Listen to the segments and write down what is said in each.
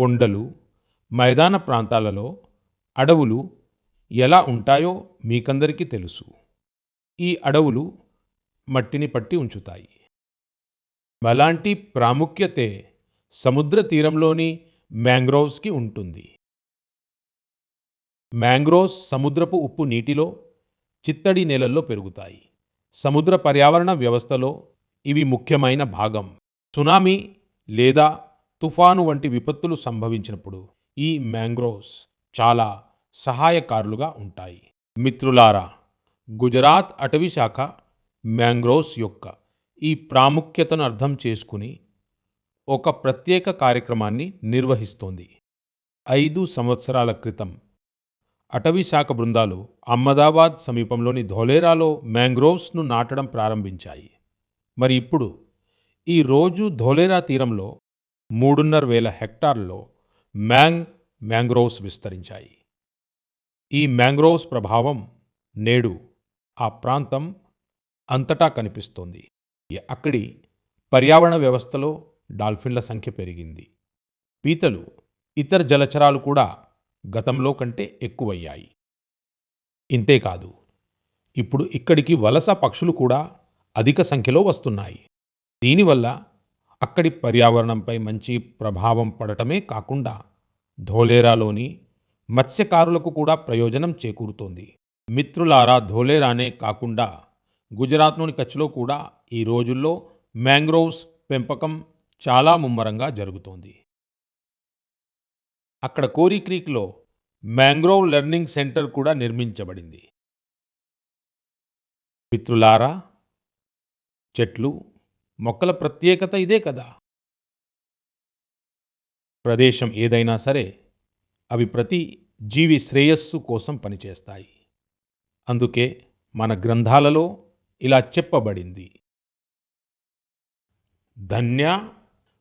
కొండలు మైదాన ప్రాంతాలలో అడవులు ఎలా ఉంటాయో మీకందరికీ తెలుసు. ఈ అడవులు మట్టిని పట్టి ఉంచుతాయి. అలాంటి ప్రాముఖ్యతే సముద్ర తీరంలోని మ్యాంగ్రోవ్స్కి ఉంటుంది. మ్యాంగ్రోవ్స్ సముద్రపు ఉప్పు నీటిలో చిత్తడి నేలల్లో పెరుగుతాయి. సముద్ర పర్యావరణ వ్యవస్థలో ఇవి ముఖ్యమైన భాగం. సునామీ లేదా తుఫాను వంటి విపత్తులు సంభవించినప్పుడు ఈ మ్యాంగ్రోవ్స్ చాలా సహాయకారులుగా ఉంటాయి. మిత్రులారా గుజరాత్ అటవీ శాఖ మ్యాంగ్రోవ్స్ యొక్క ఈ ప్రాముఖ్యతను అర్థం చేసుకుని ఒక ప్రత్యేక కార్యక్రమాన్ని నిర్వహిస్తోంది. ఐదు సంవత్సరాల క్రితం అటవీ శాఖ బృందాలు అహ్మదాబాద్ సమీపంలోని ధోలేరాలో మ్యాంగ్రోవ్స్ను నాటడం ప్రారంభించాయి. మరి ఇప్పుడు ఈ రోజు ధోలేరా తీరంలో మూడున్నర వేల హెక్టార్లలో మ్యాంగ్ మ్యాంగ్రోవ్స్ విస్తరించాయి. ఈ మ్యాంగ్రోవ్స్ ప్రభావం నేడు ఆ ప్రాంతం అంతటా కనిపిస్తోంది. అక్కడి పర్యావరణ వ్యవస్థలో డాల్ఫిన్ల సంఖ్య పెరిగింది. పీతలు ఇతర జలచరాలు కూడా గతంలో కంటే ఎక్కువయ్యాయి. ఇంతేకాదు ఇప్పుడు ఇక్కడికి వలస పక్షులు కూడా అధిక సంఖ్యలో వస్తున్నాయి. దీనివల్ల అక్కడి పర్యావరణంపై మంచి ప్రభావం పడటమే కాకుండా ధోలేరాలోని మత్స్యకారులకు కూడా ప్రయోజనం చేకూరుతోంది. మిత్రులారా ధోలేరానే కాకుండా గుజరాత్లోని కచ్లో కూడా ఈ రోజుల్లో మ్యాంగ్రోవ్స్ పెంపకం చాలా ముమ్మరంగా జరుగుతోంది. అక్కడ కోరీ క్రీక్లో మ్యాంగ్రోవ్ లెర్నింగ్ సెంటర్ కూడా నిర్మించబడింది. మిత్రులారా చెట్లు మొక్కల ప్రత్యేకత ఇదే కదా. ప్రదేశం ఏదైనా సరే అవి ప్రతి జీవి శ్రేయస్సు కోసం పనిచేస్తాయి. అందుకే మన గ్రంథాలలో ఇలా చెప్పబడింది. ధన్య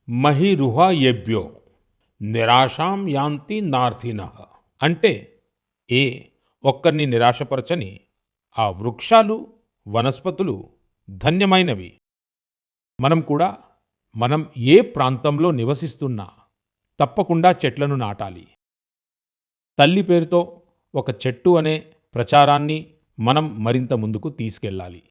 మహిరుహయేభ్యో నిరాశాం యాంతి నార్థిన. అంటే ఏ ఒక్కరిని నిరాశపరచని ఆ వృక్షాలు వనస్పతులు ధన్యమైనవి. మనం కూడా మనం ఏ ప్రాంతంలో నివసిస్తున్నా తప్పకుండా చెట్లను నాటాలి. తల్లి పేరుతో ఒక చెట్టు అనే ప్రచారాన్ని మనం మరింత ముందుకు తీసుకెళ్ళాలి.